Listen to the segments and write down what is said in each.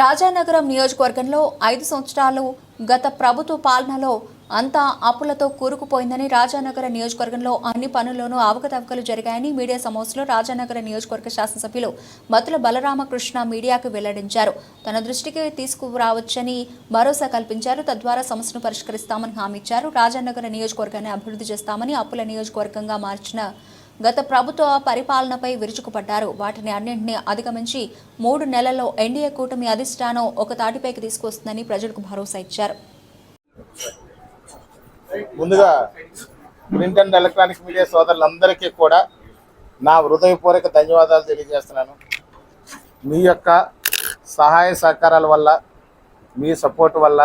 రాజానగరం నియోజకవర్గంలో ఐదు సంవత్సరాలు గత ప్రభుత్వ పాలనలో అంతా అప్పులతో కూరుకుపోయిందని రాజానగర నియోజకవర్గంలో అన్ని పనుల్లోనూ అవకతవకలు జరిగాయని మీడియా సమావేశంలో రాజానగర నియోజకవర్గ శాసనసభ్యులు మతుల బలరామకృష్ణ మీడియాకు వెల్లడించారు. తన దృష్టికి తీసుకురావచ్చని భరోసా కల్పించారు. తద్వారా సమస్యను పరిష్కరిస్తామని హామీ ఇచ్చారు. రాజానగర నియోజకవర్గాన్ని అభివృద్ధి చేస్తామని అప్పుల నియోజకవర్గంగా మార్చిన గత ప్రభుత్వ పరిపాలనపై విరుచుకుపడ్డారు. వాటిని అన్నింటినీ అధిగమించి మూడు నెలల్లో ఎన్డీఏ కూటమి అధిష్టానం ఒక తాటిపైకి తీసుకొస్తుందని ప్రజలకు భరోసా ఇచ్చారు. ముందుగా ప్రింట్ అండ్ ఎలక్ట్రానిక్ మీడియా సోదరులందరికీ కూడా నా హృదయపూర్వక ధన్యవాదాలు తెలియజేస్తున్నాను. మీ యొక్క సహాయ సహకారాల వల్ల మీ సపోర్ట్ వల్ల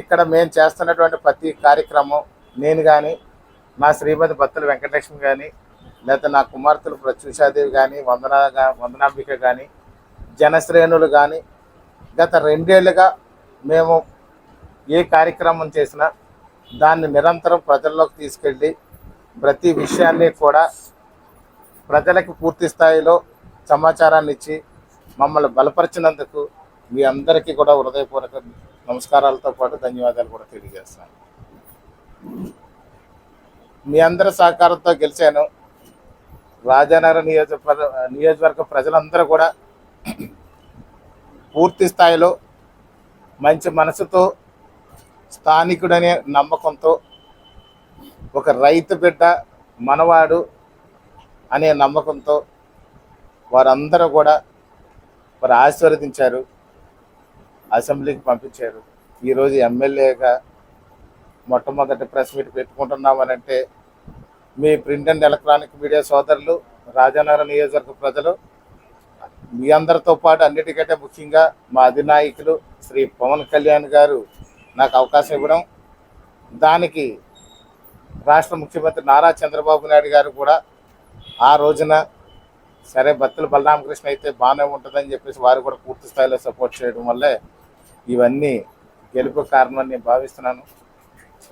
ఇక్కడ మేము చేస్తున్నటువంటి ప్రతి కార్యక్రమం నేను కానీ నా శ్రీమతి భక్తుల వెంకటలక్ష్మి కానీ లేదా నా కుమార్తెలు ప్రత్యూషాదేవి కానీ వందన వందనాంబిక కానీ జనశ్రేణులు కానీ గత రెండేళ్ళుగా మేము ఏ కార్యక్రమం చేసినా దాన్ని నిరంతరం ప్రజల్లోకి తీసుకెళ్ళి ప్రతి విషయాన్ని కూడా ప్రజలకు పూర్తి స్థాయిలో సమాచారాన్ని ఇచ్చి మమ్మల్ని బలపరిచినందుకు మీ అందరికీ కూడా హృదయపూర్వక నమస్కారాలతో పాటు ధన్యవాదాలు కూడా తెలియజేస్తున్నాను. మీ అందరి సహకారంతో గెలిచాను. రాజానగర నియోజకవర్గ నియోజకవర్గ ప్రజలందరూ కూడా పూర్తి స్థాయిలో మంచి మనసుతో స్థానికుడనే నమ్మకంతో ఒక రైతు బిడ్డ మనవాడు అనే నమ్మకంతో వారందరూ కూడా వారు ఆశీర్వదించారు. అసెంబ్లీకి పంపించారు. ఈరోజు ఎమ్మెల్యేగా మొట్టమొదటి ప్రెస్ మీట్ పెట్టుకుంటున్నామనంటే మీ ప్రింట్ అండ్ ఎలక్ట్రానిక్ మీడియా సోదరులు రాజానగర నియోజకవర్గ ప్రజలు మీ అందరితో పాటు అన్నిటికంటే ముఖ్యంగా మా అధినాయకులు శ్రీ పవన్ కళ్యాణ్ గారు నాకు అవకాశం ఇవ్వడం దానికి రాష్ట్ర ముఖ్యమంత్రి నారా చంద్రబాబు నాయుడు గారు కూడా ఆ రోజున సరే బత్తుల బలరామకృష్ణ అయితే బాగానే ఉంటుందని చెప్పేసి వారు కూడా పూర్తి స్థాయిలో సపోర్ట్ చేయడం వల్లే ఇవన్నీ గెలుపు కారణమని నేను భావిస్తున్నాను.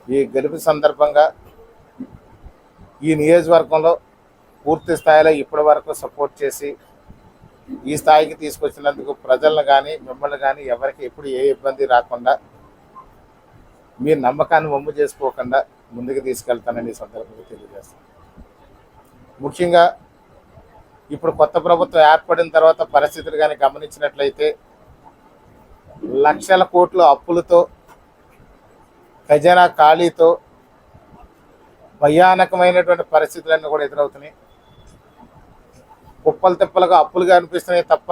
ఈ గెలుపు సందర్భంగా ఈ నియోజకవర్గంలో పూర్తి స్థాయిలో ఇప్పటి వరకు సపోర్ట్ చేసి ఈ స్థాయికి తీసుకొచ్చినందుకు ప్రజలను కానీ మిమ్మల్ని కానీ ఎవరికి ఎప్పుడు ఏ ఇబ్బంది రాకుండా మీ నమ్మకాన్ని వమ్ము చేసుకోకుండా ముందుకు తీసుకెళ్తానని ఈ సందర్భంగా తెలియజేస్తాను ముఖ్యంగా ఇప్పుడు కొత్త ప్రభుత్వం ఏర్పడిన తర్వాత పరిస్థితులు కానీ గమనించినట్లయితే లక్షల కోట్ల అప్పులతో ఖజానా ఖాళీతో భయానకమైనటువంటి పరిస్థితులన్నీ కూడా ఎదురవుతున్నాయి. కుప్పలు తిప్పలుగా అప్పులుగా అనిపిస్తున్నాయి తప్ప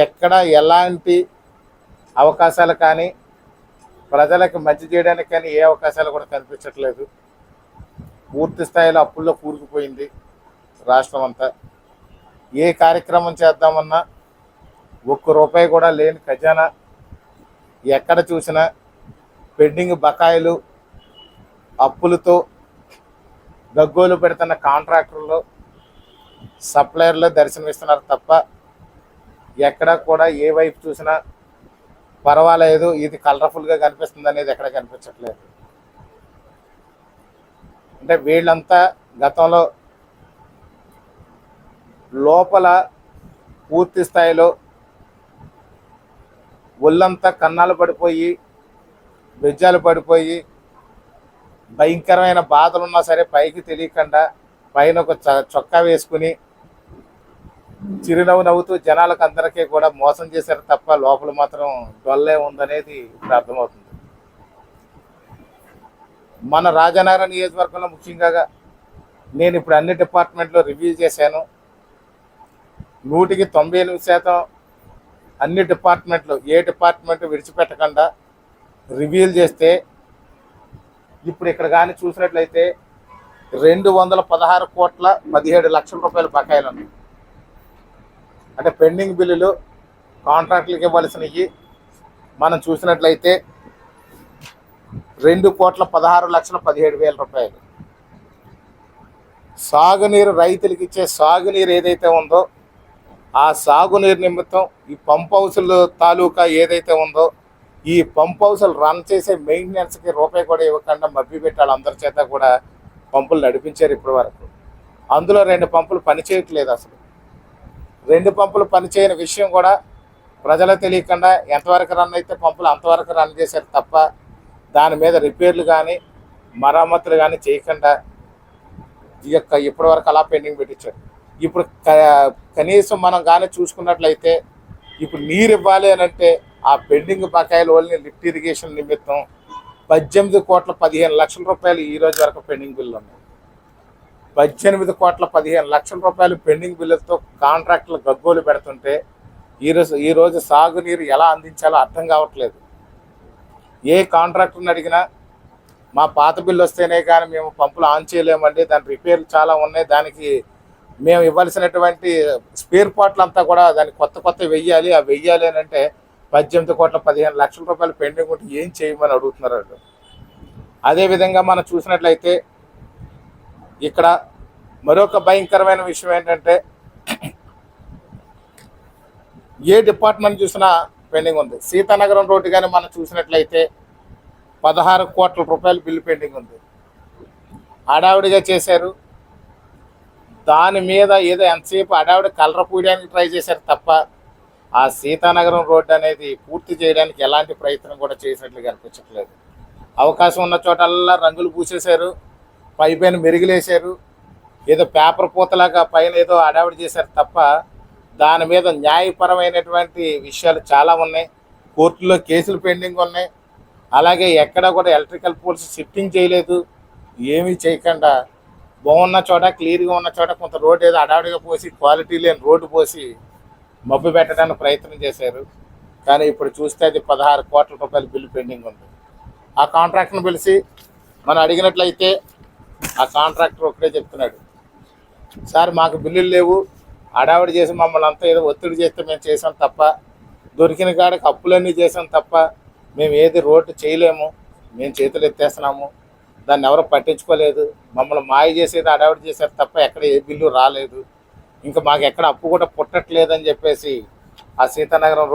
ఎక్కడ ఎలాంటి అవకాశాలు కానీ ప్రజలకు మంచి చేయడానికి కానీ ఏ అవకాశాలు కూడా కనిపించట్లేదు. పూర్తి స్థాయిలో అప్పుల్లో కూరుకుపోయింది రాష్ట్రం అంతా. ఏ కార్యక్రమం చేద్దామన్నా ఒక్క రూపాయి కూడా లేని ఖజానా ఎక్కడ చూసినా పెండింగ్ బకాయిలు అప్పులతో గగ్గోలు పెడుతున్న కాంట్రాక్టర్లు సప్లయర్లు దర్శనమిస్తున్నారు తప్ప ఎక్కడ కూడా ఏ వైపు చూసినా పర్వాలేదు ఇది కలర్ఫుల్గా కనిపిస్తుంది అనేది ఎక్కడ కనిపించట్లేదు. అంటే వీళ్ళంతా గతంలో లోపల పూర్తి స్థాయిలో ఒళ్ళంతా కన్నాలు పడిపోయి బెజ్జాలు పడిపోయి భయంకరమైన బాధలు ఉన్నా సరే పైకి తెలియకుండా పైన ఒక చ- చొక్కా వేసుకుని చిరునవ్వు నవ్వుతూ జనాలకు అందరికీ కూడా మోసం చేశారు తప్ప లోపల మాత్రం డొల్లే ఉందనేది ఇప్పుడు అర్థమవుతుంది. మన రాజనగరం నియోజకవర్గంలో ముఖ్యంగా నేను ఇప్పుడు అన్ని డిపార్ట్మెంట్లో రివ్యూ చేశాను. నూటికి తొంభై ఎనిమిది శాతం అన్ని డిపార్ట్మెంట్లు ఏ డిపార్ట్మెంట్ విడిచిపెట్టకుండా రివీల్ చేస్తే ఇప్పుడు ఇక్కడ కానీ చూసినట్లయితే రెండు వందల పదహారు కోట్ల పదిహేడు లక్షల రూపాయల బకాయిలు ఉన్నాయి. అంటే పెండింగ్ బిల్లులు కాంట్రాక్టులకు ఇవ్వాల్సినవి. మనం చూసినట్లయితే రెండు కోట్ల పదహారు లక్షల పదిహేడు వేల రూపాయలు. సాగునీరు రైతులకు ఇచ్చే సాగునీరు ఏదైతే ఉందో ఆ సాగునీరు నిమిత్తం ఈ పంప్ హౌసుల తాలూకా ఏదైతే ఉందో ఈ పంప్ హౌసులు రన్ చేసే మెయింటెనెన్స్కి రూపాయి కూడా ఇవ్వకుండా మబ్బి పెట్టాలి అందరి చేత కూడా పంపులు నడిపించారు ఇప్పటి వరకు. అందులో రెండు పంపులు పనిచేయట్లేదు అసలు. రెండు పంపులు పనిచేయని విషయం కూడా ప్రజలకు తెలియకుండా ఎంతవరకు రన్ అయితే పంపులు అంతవరకు రన్ చేశారు తప్ప దాని మీద రిపేర్లు కానీ మరమ్మతులు కానీ చేయకుండా ఈ యొక్క ఇప్పటివరకు అలా పెండింగ్ పెట్టించారు. ఇప్పుడు క- కనీసం మనం కానీ చూసుకున్నట్లయితే ఇప్పుడు నీరు ఇవ్వాలి అని అంటే ఆ పెండింగ్ బకాయిల వల్ల లిఫ్ట్ ఇరిగేషన్ నిమిత్తం పద్దెనిమిది కోట్ల పదిహేను లక్షల రూపాయలు ఈ రోజు వరకు పెండింగ్ బిల్లు ఉన్నాయి. పద్దెనిమిది కోట్ల పదిహేను లక్షల రూపాయలు పెండింగ్ బిల్లులతో కాంట్రాక్టులు గగ్గోలు పెడుతుంటే ఈరోజు ఈ రోజు సాగునీరు ఎలా అందించాలో అర్థం కావట్లేదు. ఏ కాంట్రాక్టర్ని అడిగినా మా పాత బిల్లు వస్తేనే కానీ మేము పంపులు ఆన్ చేయలేమండి దాని రిపేర్లు చాలా ఉన్నాయి దానికి మేము ఇవ్వాల్సినటువంటి స్పేర్ పార్ట్లు అంతా కూడా దానికి కొత్త కొత్త వెయ్యాలి ఆ వెయ్యాలి అని అంటే పద్దెనిమిది కోట్ల పదిహేను లక్షల రూపాయలు పెండింగ్ ఉంటే ఏం చేయమని అడుగుతున్నారు వాళ్ళు? అదేవిధంగా మనం చూసినట్లయితే ఇక్కడ మరొక భయంకరమైన విషయం ఏంటంటే ఏ డిపార్ట్మెంట్ చూసినా పెండింగ్ ఉంది. సీతానగరం రోడ్డు కానీ మనం చూసినట్లయితే పదహారు కోట్ల రూపాయలు బిల్లు పెండింగ్ ఉంది. హడావిడిగా చేశారు. దాని మీద ఏదో ఎంతసేపు హడావిడి కలర పూయడానికి ట్రై చేశారు తప్ప ఆ సీతానగరం రోడ్డు అనేది పూర్తి చేయడానికి ఎలాంటి ప్రయత్నం కూడా చేసినట్లు కనిపించట్లేదు అవకాశం ఉన్న చోటల్లా రంగులు పూసేశారు పై పైన మెరుగులేశారు ఏదో పేపర్ పూతలాగా పైన ఏదో అడావిడి చేశారు తప్ప దాని మీద న్యాయపరమైనటువంటి విషయాలు చాలా ఉన్నాయి. కోర్టులో కేసులు పెండింగ్ ఉన్నాయి. అలాగే ఎక్కడ కూడా ఎలక్ట్రికల్ పోల్స్ షిఫ్టింగ్ చేయలేదు. ఏమీ చేయకుండా బాగున్న చోట క్లియర్గా ఉన్న చోట కొంత రోడ్డు ఏదో అడావిడిగా పోసి క్వాలిటీ లేని రోడ్డు పోసి మబ్బు పెట్టడానికి ప్రయత్నం చేశారు. కానీ ఇప్పుడు చూస్తే అది పదహారు కోట్ల రూపాయల బిల్లు పెండింగ్ ఉంది. ఆ కాంట్రాక్టర్ని పిలిచి మనం అడిగినట్లయితే ఆ కాంట్రాక్టర్ ఒకటే చెప్తున్నాడు. సార్ మాకు బిల్లులు లేవు. హడావిడి చేసి మమ్మల్ని అంతా ఏదో ఒత్తిడి చేస్తే మేము చేసాం తప్ప దొరికిన కాడకి అప్పులన్నీ చేసాం తప్ప మేము ఏది రోడ్డు చేయలేము. మేము చేతులు ఎత్తేస్తున్నాము. దాన్ని ఎవరు పట్టించుకోలేదు. మమ్మల్ని మాయ చేసేది హడావిడి చేశారు తప్ప ఎక్కడ ఏ బిల్లు రాలేదు. ఇంకా మాకు ఎక్కడ అప్పు కూడా పుట్టట్లేదని చెప్పేసి ఆ సీతానగరం